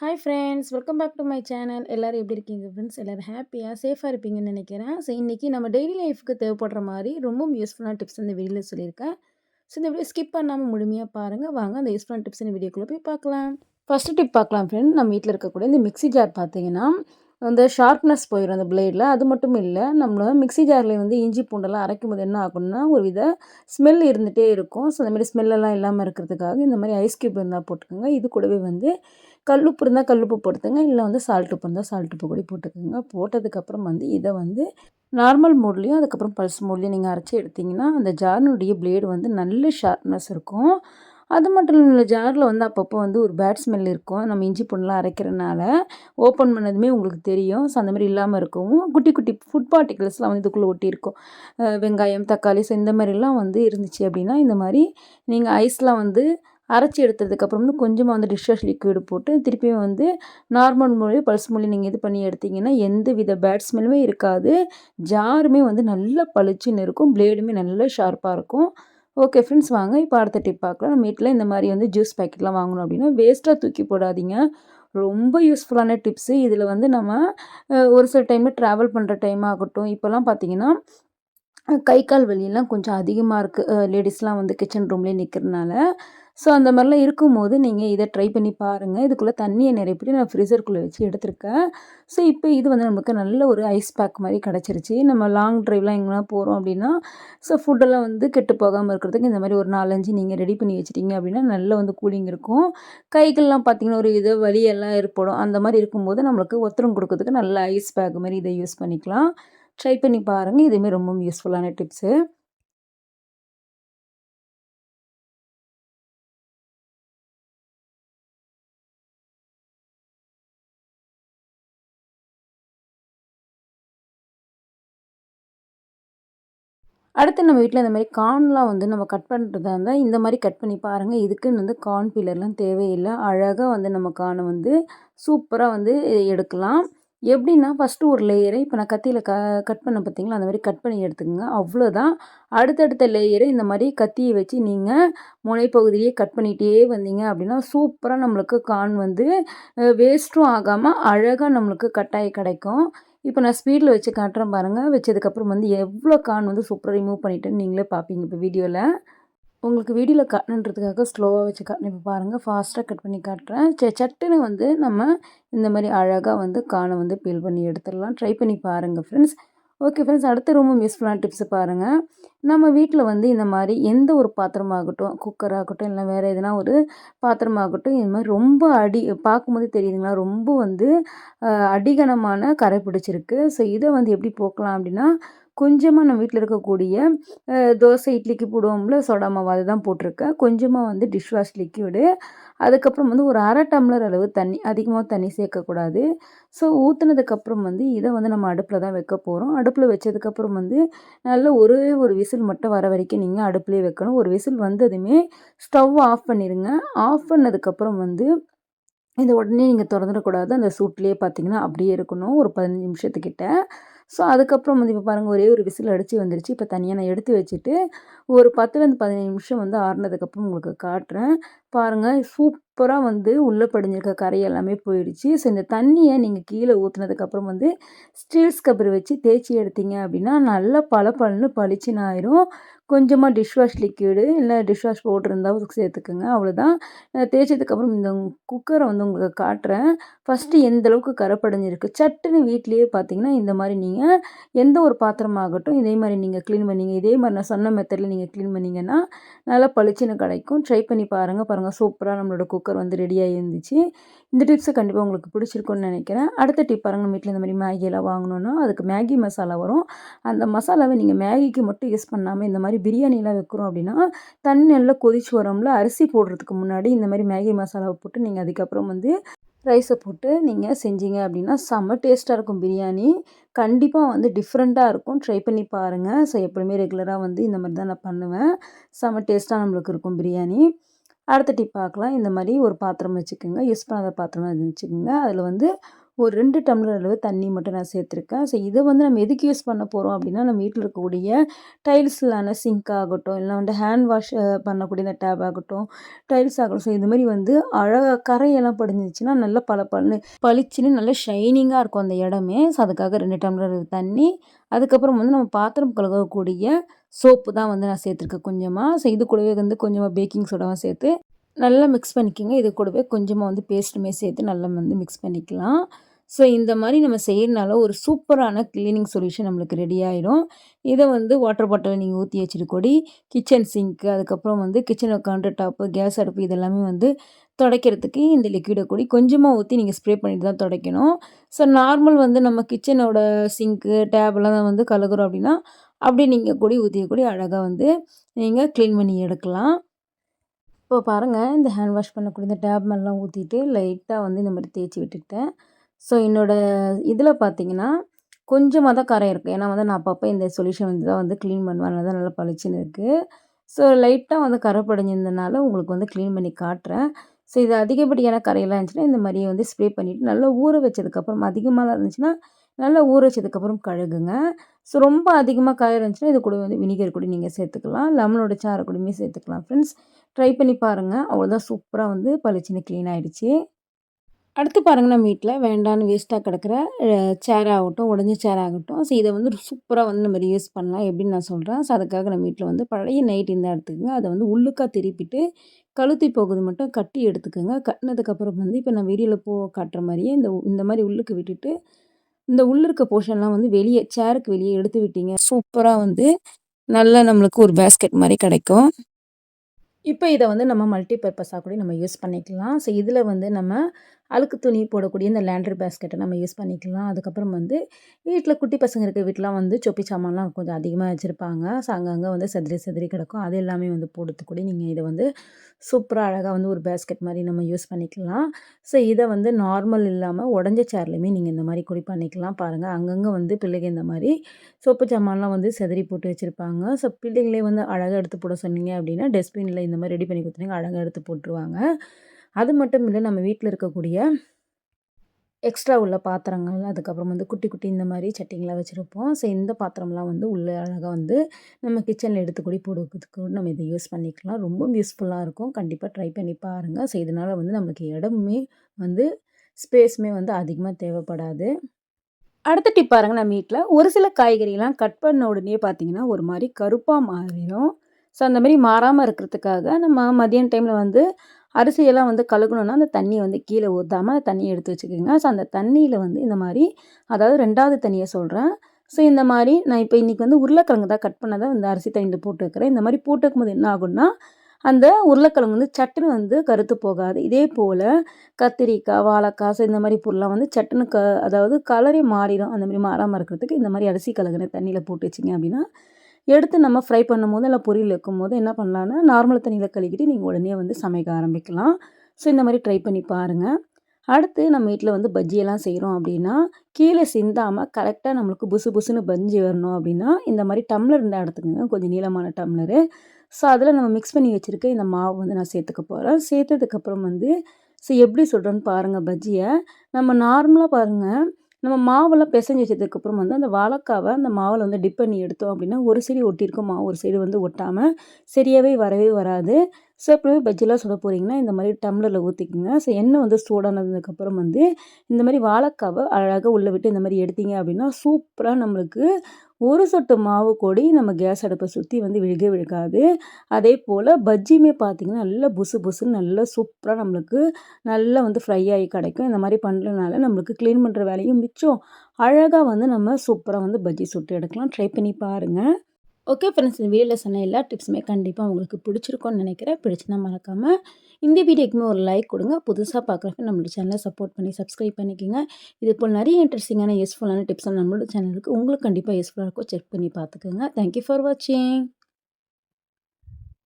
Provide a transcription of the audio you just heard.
Hi friends welcome back to my channel எல்லோரும் எப்படி இருக்கீங்க ஃப்ரெண்ட்ஸ் எல்லோரும் ஹாப்பியாக சேஃபாக இருப்பீங்கன்னு நினைக்கிறேன். ஸோ இன்றைக்கி நம்ம டெய்லி லைஃப்க்கு தேவைப்படுற மாதிரி ரொம்பவும் யூஸ்ஃபுல்லான டிப்ஸ் இந்த வீடியோவில் சொல்லியிருக்கேன். ஸோ இந்த வீடியோ ஸ்கிப் பண்ணாமல் முழுமையாக பாருங்கள் வாங்க அந்த யூஸ்ஃபுல்லான டிப்ஸ் இந்த வீடியோக்குள்ளே போய் பார்க்கலாம். ஃபஸ்ட்டு டிப் பார்க்கலாம் ஃப்ரெண்ட் நம்ம வீட்டில் இருக்கக்கூடிய இந்த மிக்ஸி ஜார் பார்த்தீங்கன்னா அந்த ஷார்ப்னஸ் போயிடும் அந்த பிளேடில் அது மட்டும் இல்லை நம்மளை மிக்ஸி ஜாரில் வந்து இஞ்சி பூண்டெல்லாம் அரைக்கும் போது என்ன ஆகும்னா ஒரு வித ஸ்மெல் இருந்துகிட்டே இருக்கும். ஸோ அந்த மாதிரி ஸ்மெல்லெல்லாம் இல்லாமல் இருக்கிறதுக்காக இந்த மாதிரி ஐஸ் க்யூப் இருந்தால் போட்டுக்கோங்க. இது கூடவே வந்து கல்லுப்பு இருந்தால் கல்லுப்பு போட்டுக்கங்க இல்லை வந்து சால்ட் உப்பு இருந்தால் சால்ட் உப்பு கூட போட்டுக்கோங்க. போட்டதுக்கப்புறம் வந்து இதை வந்து நார்மல் மோட்லேயும் அதுக்கப்புறம் பல்ஸ் மோட்லேயும் நீங்கள் அரைச்சி எடுத்திங்கன்னா அந்த ஜார்னுடைய பிளேடு வந்து நல்ல ஷார்ப்னஸ் இருக்கும். அது மட்டும் இல்லை ஜாரில் வந்து அப்பப்போ வந்து ஒரு பேட் ஸ்மெல் இருக்கும். நம்ம இஞ்சி பொண்ணெலாம் அரைக்கிறனால ஓப்பன் பண்ணதுமே உங்களுக்கு தெரியும். ஸோ அந்த மாதிரி இல்லாமல் இருக்கவும் குட்டி குட்டி ஃபுட் பார்ட்டிகல்ஸ்லாம் வந்து இதுக்குள்ளே ஒட்டியிருக்கும். வெங்காயம் தக்காளி ஸோ இந்த மாதிரிலாம் வந்து இருந்துச்சு அப்படின்னா இந்த மாதிரி நீங்கள் ஐஸ்லாம் வந்து அரைச்சி எடுத்ததுக்கப்புறம் வந்து கொஞ்சமாக வந்து டிஷ் வாஷ் லிக்விடு போட்டு திருப்பியும் வந்து நார்மல் மொழி பல்ஸ் மொழி நீங்கள் இது பண்ணி எடுத்திங்கன்னா எந்த வித பேட் ஸ்மெல்லுமே இருக்காது. ஜாருமே வந்து நல்லா பளிச்சுன்னு இருக்கும். பிளேடுமே நல்லா ஷார்ப்பாக இருக்கும். ஓகே ஃப்ரெண்ட்ஸ் வாங்க. இப்போ அடுத்த டிப் பார்க்கலாம். நம்ம வீட்டில் இந்த மாதிரி வந்து ஜூஸ் பேக்கெட்லாம் வாங்கணும் அப்படின்னா வேஸ்ட்டாக தூக்கி போடாதீங்க. ரொம்ப யூஸ்ஃபுல்லான டிப்ஸு இதில் வந்து நம்ம ஒரு சில டைமில் ட்ராவல் பண்ணுற டைம் ஆகட்டும். இப்போல்லாம் பார்த்தீங்கன்னா கை கால் வலியெல்லாம் கொஞ்சம் அதிகமாக இருக்குது லேடிஸ்லாம் வந்து கிச்சன் ரூம்லேயே நிற்கிறனால ஸோ அந்த மாதிரிலாம் இருக்கும்போது நீங்கள் இதை ட்ரை பண்ணி பாருங்கள் இதுக்குள்ளே தண்ணியை நிரப்பிட்டு நான் ஃப்ரீசருக்குள்ளே வச்சு எடுத்திருக்கேன். ஸோ இப்போ இது வந்து நமக்கு நல்ல ஒரு ஐஸ் பேக் மாதிரி கிடச்சிருச்சு. நம்ம லாங் ட்ரைவ்லாம் எங்கேனா போகிறோம் அப்படின்னா ஸோ ஃபுட்டெல்லாம் வந்து கெட்டு போகாமல் இருக்கிறதுக்கு இந்த மாதிரி ஒரு நாலஞ்சு நீங்கள் ரெடி பண்ணி வச்சிட்டிங்க அப்படின்னா நல்ல வந்து கூலிங் இருக்கும். கைகள்லாம் பார்த்திங்கன்னா ஒரு இது வலியெல்லாம் ஏற்படும். அந்த மாதிரி இருக்கும்போது நம்மளுக்கு ஒத்தரம் கொடுக்கறதுக்கு நல்ல ஐஸ் பேக் மாதிரி இதை யூஸ் பண்ணிக்கலாம். ட்ரை பண்ணி பாருங்கள் இதுவுமே ரொம்ப யூஸ்ஃபுல்லான டிப்ஸு அடுத்து நம்ம வீட்டில் இந்த மாதிரி கார்ன்லாம் வந்து நம்ம கட் பண்ணுறதா இருந்தால் இந்த மாதிரி கட் பண்ணி பாருங்கள் இதுக்குன்னு வந்து கார்ன் பீலர்லாம் தேவையில்லை. அழகாக வந்து நம்ம கார்னை வந்து சூப்பராக வந்து எடுக்கலாம். எப்படின்னா ஃபஸ்ட்டு ஒரு லேயரை இப்போ நான் கத்தியில் க கட் பண்ண பார்த்தீங்களா? அந்த மாதிரி கட் பண்ணி எடுத்துக்கோங்க. அவ்வளோதான் அடுத்தடுத்த லேயரை இந்த மாதிரி கத்தியை வச்சு நீங்கள் முனைப்பகுதியே கட் பண்ணிகிட்டே வந்தீங்க அப்படின்னா சூப்பராக நம்மளுக்கு கான் வந்து வேஸ்ட்டும் ஆகாமல் அழகாக நம்மளுக்கு கட்டாயி கிடைக்கும். இப்போ நான் ஸ்பீடில் வச்சு காட்டுறேன் பாருங்கள் வச்சதுக்கப்புறம் வந்து எவ்வளோ கான் வந்து சூப்பராக ரிமூவ் பண்ணிட்டேன்னு நீங்களே பார்ப்பீங்க இப்போ வீடியோவில் உங்களுக்கு வீடியோவில் காட்டணுன்றதுக்காக ஸ்லோவாக வச்சு காட்டணும் இப்போ பாருங்கள் ஃபாஸ்ட்டாக கட் பண்ணி காட்டுறேன். சே சட்டுன்னு வந்து நம்ம இந்த மாதிரி அழகாக வந்து கானை வந்து பீல் பண்ணி எடுத்துடலாம். ட்ரை பண்ணி பாருங்கள் ஃப்ரெண்ட்ஸ் ஓகே ஃப்ரெண்ட்ஸ் அடுத்த ரொம்ப யூஸ்ஃபுல்லான டிப்ஸு பாருங்கள் நம்ம வீட்டில் வந்து இந்த மாதிரி எந்த ஒரு பாத்திரமாகட்டும் குக்கர் ஆகட்டும் இல்லை வேறு எதுனா ஒரு பாத்திரமாகட்டும் இந்த மாதிரி ரொம்ப அடி பார்க்கும்போது தெரியுதுங்களா? ரொம்ப வந்து அடிகனமான கரை பிடிச்சிருக்கு. ஸோ இதை வந்து எப்படி போக்கலாம் அப்படின்னா கொஞ்சமாக நம்ம வீட்டில் இருக்கக்கூடிய தோசை இட்லிக்கு போடுவோம்ல சோடா மாவு அதுதான் போட்டிருக்கேன். கொஞ்சமாக வந்து டிஷ் வாஷ் லிக்விடு அதுக்கப்புறம் வந்து ஒரு அரை டம்ளர் அளவு தண்ணி அதிகமாக தண்ணி சேர்க்கக்கூடாது ஸோ ஊற்றுனதுக்கப்புறம் வந்து இதை வந்து நம்ம அடுப்பில் தான் வைக்க போகிறோம் அடுப்பில் வச்சதுக்கப்புறம் வந்து நல்ல ஒரே ஒரு விசில் மட்டும் வர வரைக்கும் நீங்கள் அடுப்புலேயே வைக்கணும். ஒரு விசில் வந்ததுமே ஸ்டவ் ஆஃப் பண்ணிடுங்க ஆஃப் பண்ணதுக்கப்புறம் வந்து இதை உடனே நீங்கள் திறந்துடக்கூடாது. அந்த சூட்லேயே பார்த்தீங்கன்னா அப்படியே இருக்கணும். ஒரு பதினஞ்சு நிமிஷத்துக்கிட்ட. ஸோ அதுக்கப்புறம் வந்து இப்போ பாருங்கள் ஒரே ஒரு விசில் அடித்து வந்துருச்சு. இப்போ தனியாக நான் எடுத்து வச்சுட்டு ஒரு பத்துலேருந்து பதினஞ்சு நிமிஷம் வந்து ஆறுனதுக்கப்புறம் உங்களுக்கு காட்டுறேன். பாருங்கள் சூப்பராக வந்து உள்ளே படிஞ்சிருக்க கரை எல்லாமே போயிடுச்சு. ஸோ இந்த தண்ணியை நீங்கள் கீழே ஊற்றுனதுக்கப்புறம் வந்து ஸ்டீல் ஸ்கப்பர் வச்சு தேய்ச்சி எடுத்தீங்க அப்படின்னா நல்லா பல பலன்னு பளிச்சுன்னு ஆயிரும். கொஞ்சமாக டிஷ் வாஷ் லிக்விடு இல்லை டிஷ் வாஷ் போட்டிருந்தால் இருந்தால் சேர்த்துக்குங்க அவ்வளோதான் தேய்ச்சதுக்கப்புறம் இந்த குக்கரை வந்து உங்களுக்கு காட்டுறேன். ஃபஸ்ட்டு எந்த அளவுக்கு கரைப்படைஞ்சிருக்கு சட்டுன்னு வீட்லேயே பார்த்தீங்கன்னா இந்த மாதிரி நீங்கள் எந்த ஒரு பாத்திரமாகட்டும் இதே மாதிரி நீங்கள் க்ளீன் பண்ணிங்க. இதே மாதிரி நான் சொன்ன மெத்தடில் நீங்கள் க்ளீன் பண்ணிங்கன்னா நல்லா பளிச்சுன்னு கிடைக்கும். ட்ரை பண்ணி பாருங்கள் பாருங்கள் சூப்பராக நம்மளோட குக்கர் வந்து ரெடியாக இருந்துச்சு இந்த டிப்ஸை கண்டிப்பாக உங்களுக்கு பிடிச்சிருக்குன்னு நினைக்கிறேன். அடுத்த டிப் பாருங்கள் நம்ம வீட்டில் இந்த மாதிரி மேகியெல்லாம் வாங்கணுன்னா அதுக்கு மேகி மசாலா வரும். அந்த மசாலாவை நீங்கள் மேகிக்கு மட்டும் யூஸ் பண்ணாமல் இந்த மாதிரி பிரியாணியெலாம் வைக்கிறோம் அப்படின்னா தண்ணி நல்லா கொதிச்சு வரோம்ல அரிசி போடுறதுக்கு முன்னாடி இந்த மாதிரி மேகி மசாலாவை போட்டு நீங்கள் அதுக்கப்புறம் வந்து ரைஸை போட்டு நீங்கள் செஞ்சீங்க அப்படின்னா செம்ம டேஸ்ட்டாக இருக்கும் பிரியாணி. கண்டிப்பாக வந்து டிஃப்ரெண்ட்டாக இருக்கும். ட்ரை பண்ணி பாருங்கள் ஸோ எப்பவுமே ரெகுலராக வந்து இந்த மாதிரி தான் நான் பண்ணுவேன். செம்ம டேஸ்ட்டாக நம்மளுக்கு இருக்கும் பிரியாணி. அடுத்த டிப் பார்க்கலாம். இந்த மாதிரி ஒரு பாத்திரம் வச்சுக்கோங்க. யூஸ் பண்ணாத பாத்திரம் வச்சுக்கோங்க அதில் வந்து ஒரு ரெண்டு டம்ளர் அளவு தண்ணி மட்டும் நான் சேர்த்துருக்கேன். ஸோ இதை வந்து நம்ம எதுக்கு யூஸ் பண்ண போகிறோம் அப்படின்னா நம்ம வீட்டில் இருக்கக்கூடிய டைல்ஸ்லான சிங்க் ஆகட்டும் இல்லை வந்து ஹேண்ட் வாஷ் பண்ணக்கூடிய இந்த டேப் ஆகட்டும் டைல்ஸ் ஆகட்டும். ஸோ இது மாதிரி வந்து அழகாக கரையெல்லாம் படிஞ்சிச்சுன்னா நல்லா பல பழனு பளிச்சுன்னு நல்லா ஷைனிங்காக இருக்கும் அந்த இடமே. ஸோ அதுக்காக ரெண்டு டம்ளர் தண்ணி. அதுக்கப்புறம் வந்து நம்ம பாத்திரம் கழுகக்கூடிய சோப்பு தான் வந்து நான் சேர்த்துருக்கேன் கொஞ்சமாக ஸோ இது கூடவே வந்து கொஞ்சமாக பேக்கிங் சோடாவும் சேர்த்து நல்லா மிக்ஸ் பண்ணிக்கோங்க. இது கூடவே கொஞ்சமாக வந்து பேஸ்ட்டுமே சேர்த்து நல்லா வந்து மிக்ஸ் பண்ணிக்கலாம். ஸோ இந்த மாதிரி நம்ம செய்கிறனால ஒரு சூப்பரான க்ளீனிங் சொல்யூஷன் நம்மளுக்கு ரெடி ஆகிடும் இதை வந்து வாட்டர் பாட்டில் நீங்கள் ஊற்றி வச்சுட்டு கிச்சன் சிங்க்கு அதுக்கப்புறம் வந்து கிச்சன் கவுண்டர் டாப்பு கேஸ் அடுப்பு இதெல்லாமே வந்து துடைக்கிறதுக்கு இந்த லிக்விடை கூடி கொஞ்சமாக ஊற்றி நீங்கள் ஸ்ப்ரே பண்ணிட்டு தான் துடைக்கணும். ஸோ நார்மல் வந்து நம்ம கிச்சனோட சிங்க்கு டேப்லாம் வந்து கலக்குறோம் அப்படின்னா அப்படி நீங்கள் கூடி ஊற்றிய கூடி அழகாக வந்து நீங்கள் க்ளீன் பண்ணி எடுக்கலாம். இப்போ பாருங்கள் இந்த ஹேண்ட் வாஷ் பண்ணக்கூடிய இந்த டேப் மேலாம் ஊற்றிட்டு லைட்டாக வந்து இந்த மாதிரி தேய்ச்சி விட்டுட்டேன். ஸோ என்னோடய இதில் பார்த்தீங்கன்னா கொஞ்சமாக தான் கரை இருக்குது ஏன்னா வந்து நான் அப்பப்போ இந்த சொல்யூஷன் வந்து தான் வந்து க்ளீன் பண்ணுவேன். அதனால தான் நல்லா பளிச்சுன்னு இருக்குது ஸோ லைட்டாக வந்து கரை படிஞ்சிருந்தனால உங்களுக்கு வந்து க்ளீன் பண்ணி காட்டுறேன். ஸோ இது அதிகப்படியான கரையெல்லாம் இருந்துச்சுன்னா இந்த மாதிரியே வந்து ஸ்ப்ரே பண்ணிவிட்டு நல்லா ஊற வச்சதுக்கப்புறம் அதிகமாக இருந்துச்சுன்னா நல்லா ஊற வச்சதுக்கப்புறம் கழுகுங்க. ஸோ ரொம்ப அதிகமாக காய இருந்துச்சுன்னா இது கூட வந்து வினிகர் கூட நீங்கள் சேர்த்துக்கலாம். லெமனோட சாரை கூடயுமே சேர்த்துக்கலாம் ஃப்ரெண்ட்ஸ் ட்ரை பண்ணி பாருங்கள் அவ்வளோதான் சூப்பராக வந்து பளிச்சுன்னு க்ளீன் ஆகிடுச்சு அடுத்து பாருங்கள் நம்ம வீட்டில் வேண்டான்னு வேஸ்ட்டாக கிடக்கிற சேர் ஆகட்டும் உடஞ்ச சேர் ஆகட்டும். ஸோ இதை வந்து சூப்பராக வந்து நம்ம யூஸ் பண்ணலாம். எப்படின்னு நான் சொல்கிறேன் ஸோ அதுக்காக நம்ம வீட்டில் வந்து பழைய நைட் இருந்தால் எடுத்துக்கோங்க அதை வந்து உள்ளுக்காக திருப்பிட்டு கழுத்தி போகுது மட்டும் கட்டி எடுத்துக்கோங்க. கட்டினதுக்கப்புறம் வந்து இப்போ நான் வீடியோவில் போ காட்டுற மாதிரியே இந்த இந்த மாதிரி உள்ளுக்கு விட்டுட்டு இந்த உள்ள இருக்க போர்ஷன்லாம் வந்து வெளியே சேருக்கு வெளியே எடுத்து விட்டீங்க. சூப்பராக வந்து நல்லா நம்மளுக்கு ஒரு பேஸ்கெட் மாதிரி கிடைக்கும். இப்போ இதை வந்து நம்ம மல்டி பர்பஸாக கூட நம்ம யூஸ் பண்ணிக்கலாம். ஸோ இதில் வந்து நம்ம அழுக்கு துணி போடக்கூடிய இந்த லேண்ட்ரி பேஸ்கெட்டை நம்ம யூஸ் பண்ணிக்கலாம். அதுக்கப்புறம் வந்து வீட்டில் குட்டி பசங்க இருக்க வீட்டிலாம் வந்து சொப்பி சாமான்லாம் கொஞ்சம் அதிகமாக வச்சுருப்பாங்க. ஸோ அங்கங்கே வந்து செதிரி செதிரி கிடக்கும். அது எல்லாமே வந்து போடுறதுக்கூட நீங்கள் இதை வந்து சூப்பராக அழகாக வந்து ஒரு பேஸ்கெட் மாதிரி நம்ம யூஸ் பண்ணிக்கலாம். ஸோ இதை வந்து நார்மல் இல்லாமல் உடஞ்ச சேர்லையுமே நீங்கள் இந்த மாதிரி குடி பண்ணிக்கலாம். பாருங்கள் அங்கங்கே வந்து பிள்ளைங்க இந்த மாதிரி சொப்பு சாமான்லாம் வந்து செதறி போட்டு வச்சுருப்பாங்க. ஸோ பிள்ளைங்களே வந்து அழகாக எடுத்து போட சொன்னீங்க அப்படின்னா டஸ்ட்பினில் இந்த மாதிரி ரெடி பண்ணி கொடுத்துருங்க அழகாக எடுத்து போட்டுருவாங்க. அது மட்டும் இல்லை நம்ம வீட்டில் இருக்கக்கூடிய எக்ஸ்ட்ரா உள்ள பாத்திரங்கள் அதுக்கப்புறம் வந்து குட்டி குட்டி இந்த மாதிரி சட்டிங்களாக வச்சுருப்போம். ஸோ இந்த பாத்திரம்லாம் வந்து உள்ளே அழகாக வந்து நம்ம கிச்சனில் எடுத்து கூடி போடுறதுக்கு நம்ம இதை யூஸ் பண்ணிக்கலாம். ரொம்ப யூஸ்ஃபுல்லாக இருக்கும். கண்டிப்பாக ட்ரை பண்ணி பாருங்கள் ஸோ இதனால் வந்து நம்மளுக்கு இடமுமே வந்து ஸ்பேஸுமே வந்து அதிகமாக தேவைப்படாது. அடுத்த டிப் பாருங்கள் நம்ம வீட்டில் ஒரு சில காய்கறிலாம் கட் பண்ண உடனே பார்த்தீங்கன்னா ஒரு மாதிரி கருப்பாக மாறிடும். ஸோ அந்த மாதிரி மாறாமல் இருக்கிறதுக்காக நம்ம மதியான டைமில் வந்து அரிசியெல்லாம் வந்து கழுகணுன்னா அந்த தண்ணியை வந்து கீழே ஊற்றாமல் அந்த தண்ணியை எடுத்து வச்சுக்கோங்க. ஸோ அந்த தண்ணியில் வந்து இந்த மாதிரி அதாவது ரெண்டாவது தண்ணியை சொல்கிறேன் ஸோ இந்த மாதிரி நான் இப்போ இன்றைக்கி வந்து உருளைக்கிழங்கு தான் கட் பண்ணதை இந்த அரிசி தண்ணியில் போட்டு வைக்கிறேன். இந்த மாதிரி போட்டு வைக்கும்போது என்ன ஆகும்னா அந்த உருளைக்கிழங்கு வந்து சட்டுன்னு வந்து கருத்து போகாது. இதே போல் கத்திரிக்காய் வாழைக்காய் ஸோ இந்த மாதிரி பொருளாக வந்து சட்டுன்னு க அதாவது கலரே மாறிடும். அந்த மாதிரி மாறாமல் இருக்கிறதுக்கு இந்த மாதிரி அரிசி கலகுன தண்ணியில் போட்டு வச்சிங்க அப்படின்னா எடுத்து நம்ம ஃப்ரை பண்ணும் போது இல்லை பொரியல் வைக்கும் போது என்ன பண்ணலான்னா நார்மல் தண்ணியில் கழுவிட்டு நீங்கள் உடனே வந்து சமைக்க ஆரம்பிக்கலாம். ஸோ இந்த மாதிரி ட்ரை பண்ணி பாருங்கள் அடுத்து நம்ம வீட்டில் வந்து பஜ்ஜியெல்லாம் செய்கிறோம் அப்படின்னா கீழே சிந்தாமல் கரெக்டாக நம்மளுக்கு புசு புசுன்னு பஜ்ஜி வரணும் அப்படின்னா இந்த மாதிரி டம்ளர் இருந்தால் எடுத்துக்கோங்க. கொஞ்சம் நீளமான டம்ளரு ஸோ அதில் நம்ம மிக்ஸ் பண்ணி வச்சுருக்க இந்த மாவு வந்து நான் சேர்த்துக்க போகிறேன் சேர்த்ததுக்கப்புறம் வந்து ஸோ எப்படி சொல்கிறேன்னு பாருங்கள் பஜ்ஜியை. நம்ம நார்மலாக பாருங்கள் நம்ம மாவெல்லாம் பிசைஞ்சு வச்சதுக்கப்புறம் வந்து அந்த வாழைக்காவை அந்த மாவில் வந்து டிப் பண்ணி எடுத்தோம் அப்படின்னா ஒரு சைடு ஒட்டியிருக்கும் மாவு. ஒரு சைடு வந்து ஒட்டாமல் சரியாகவே வரவே வராது. ஸோ எப்பவுமே பஜ்ஜிலாம் சுட போகிறீங்கன்னா இந்த மாதிரி டம்ளரில் ஊற்றிக்குங்க ஸோ எண்ணெய் வந்து சூடானதுக்கப்புறம் வந்து இந்த மாதிரி வாழைக்காவை அழகாக உள்ளே விட்டு இந்த மாதிரி எடுத்தீங்க அப்படின்னா சூப்பராக நம்மளுக்கு ஒரு சொட்டு மாவு கொடி நம்ம கேஸ் அடுப்பை சுற்றி வந்து விழுக விழுகாது. அதே போல் பஜ்ஜியுமே பார்த்திங்கன்னா நல்லா புசு புசுன்னு நல்லா சூப்பராக நம்மளுக்கு நல்லா வந்து ஃப்ரை ஆகி கிடைக்கும். இந்த மாதிரி பண்ணுறதுனால நம்மளுக்கு க்ளீன் பண்ணுற வேலையும் மிச்சம். அழகாக வந்து நம்ம சூப்பராக வந்து பஜ்ஜி சுட்டு எடுக்கலாம். ட்ரை பண்ணி பாருங்கள் ஓகே ஃப்ரெண்ட்ஸ் இந்த வீடியோவில் சொன்ன எல்லா டிப்ஸுமே கண்டிப்பாக உங்களுக்கு பிடிச்சிருக்கோன்னு நினைக்கிறேன். பிடிச்சிருந்தா மறக்காமல் இந்த வீடியோக்குமே ஒரு லைக் கொடுங்க. புதுசாக பார்க்குறப்ப நம்மளோட சேனலை சப்போர்ட் பண்ணி சப்ஸ்கிரைப் பண்ணிக்கோங்க. இது போல் நிறைய இன்ட்ரெஸ்டிங்கான யூஸ்ஃபுல்லான டிப்ஸ் நம்மளோட சேனலுக்கு உங்களுக்கு கண்டிப்பாக யூஸ்ஃபுல்லாக இருக்கும். செக் பண்ணி பார்த்துக்கோங்க. தேங்க்யூ ஃபார் வாட்சிங்